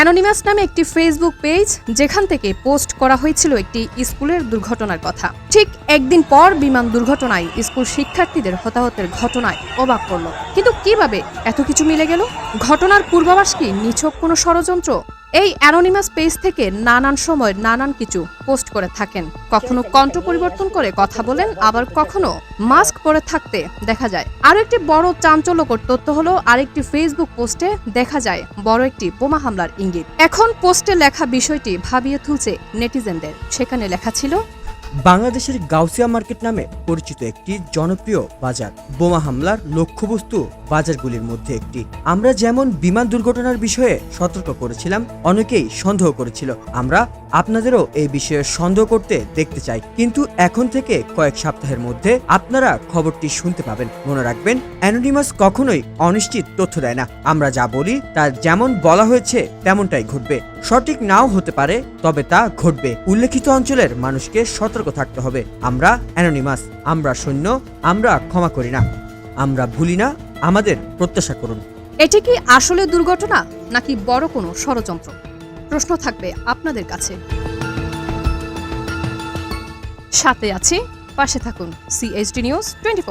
Anonymous নামে একটি Facebook page যেখান থেকে পোস্ট করা হয়েছিল একটি স্কুলের দুর্ঘটনার কথা। ঠিক একদিন পর বিমান দুর্ঘটনায় স্কুল শিক্ষার্থীদের হতাহতের ঘটনায় অবাক করল। কিন্তু কীভাবে এত কিছু মিলে গেল? ঘটনার পূর্বাভাস কি? নিছক কোনো ষড়যন্ত্র? এই অ্যানোনিমাস পেজ থেকে নানান সময় নানান কিছু পোস্ট করে থাকেন। কখনো কণ্ঠ পরিবর্তন করে কথা বলেন, আবার কখনো মাস্ক পরে থাকতে দেখা যায়। আরও একটি বড় চাঞ্চল্যকর তথ্য হলো, আরেকটি ফেসবুক পোস্টে দেখা যায়, বড় একটি বোমা হামলার ইঙ্গিত। এখন পোস্টে লেখা বিষয়টি ভাবিয়ে তুলছে নেটিজেনদের। সেখানে লেখা ছিল, বাংলাদেশের গাউসিয়া মার্কেট নামে পরিচিত একটি জনপ্রিয় বাজার। বোমা হামলার লক্ষ্যবস্তু বাজারগুলির মধ্যে একটি। আমরা যেমন বিমান দুর্ঘটনার বিষয়ে সতর্ক করেছিলাম, অনেকেই সন্দেহ করেছিল। আমরা আপনাদেরও এই বিষয়ে সন্দেহ করতে দেখতে চাই। কিন্তু এখন থেকে কয়েক সপ্তাহের মধ্যে আপনারা খবরটি শুনতে পাবেন। মনে রাখবেন, অ্যানোনিমাস কখনোই অনিশ্চিত তথ্য দেয় না। আমরা যা বলি তা যেমন বলা হয়েছে, তেমনটাই ঘটবে। সঠিক নাও হতে পারে, তবে তা ঘটবে। উল্লেখিত অঞ্চলের মানুষকে সতর্ক থাকতে হবে। আমরা অ্যানোনিমাস, আমরা সৈন্য, আমরা ক্ষমা করি না। আমরা ভুলি না, আমাদের প্রত্যাশা করুন। এটি কি আসলে দুর্ঘটনা, নাকি বড় কোনো ষড়যন্ত্র? প্রশ্ন থাকবে আপনাদের কাছে। সাথে আছি, পাশে থাকুন সিএইচডি নিউজ টোয়েন্টি